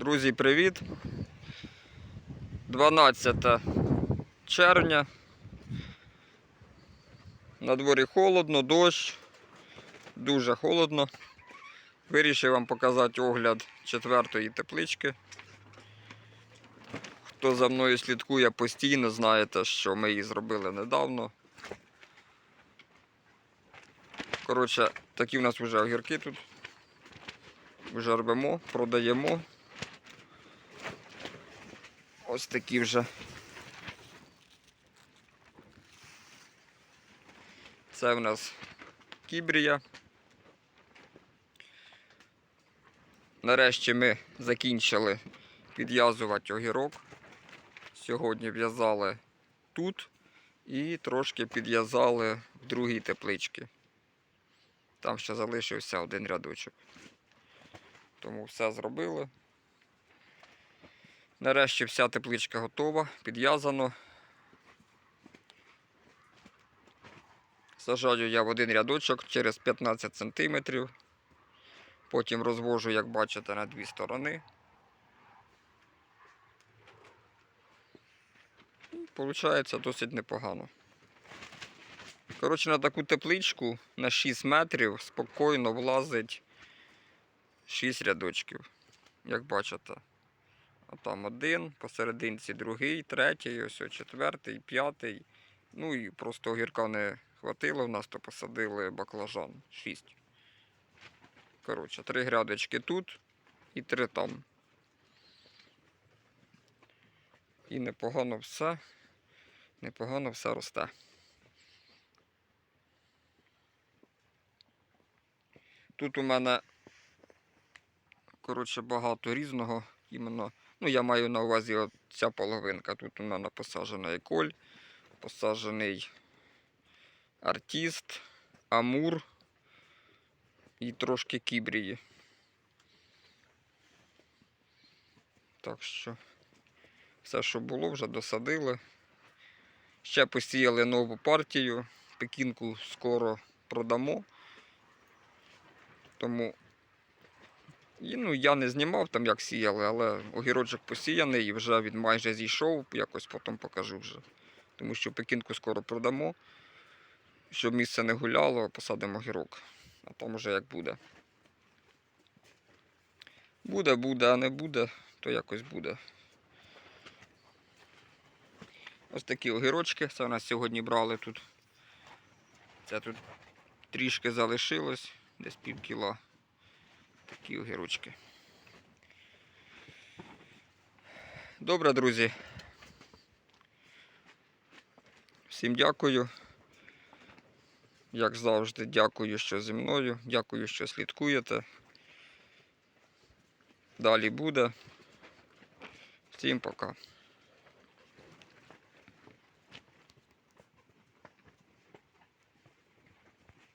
Друзі, привіт! 12 червня. На дворі холодно, дощ, дуже холодно. Вирішив вам показати огляд четвертої теплички. Хто за мною слідкує постійно, знаєте, що ми її зробили недавно. Коротше, такі в нас вже огірки тут. Вже рвемо, продаємо. Ось такі вже. Це в нас кібрія. Нарешті ми закінчили підв'язувати огірок. Сьогодні в'язали тут і трошки підв'язали в другій тепличці. Там ще залишився один рядочок. Тому все зробили. Нарешті вся тепличка готова, підв'язано. Сажаю я в один рядочок через 15 см. Потім розвожу, як бачите, на дві сторони. І Получається досить непогано. Коротше, на таку тепличку на 6 метрів спокійно влазить 6 рядочків, як бачите. Там один, посерединці другий, третій, ось четвертий, п'ятий. Ну і просто огірка не хватило в нас, то посадили баклажан. Шість. Коротше, три грядочки тут і три там. І непогано все. Непогано все росте. Тут у мене, коротше, багато різного. Іменно, ну, я маю на увазі от ця половинка. Тут у мене посаджена еколь, посаджений артист, амур і трошки кібрії. Так що все, що було, вже досадили. Ще посіяли нову партію. Пекінку скоро продамо. Тому і, ну, я не знімав там, як сіяли, але огірочок посіяний і вже він майже зійшов, якось потім покажу вже. Тому що пекінку скоро продамо. Щоб місце не гуляло, посадимо огірок. А там вже як буде. Буде, буде, а не буде, то якось буде. Ось такі огірочки. Це у нас сьогодні брали тут. Це тут трішки залишилось, десь пів кіла. Такі огірочки. Добре, друзі. Всім дякую. Як завжди, дякую, що зі мною. Дякую, що слідкуєте. Далі буде. Всім пока.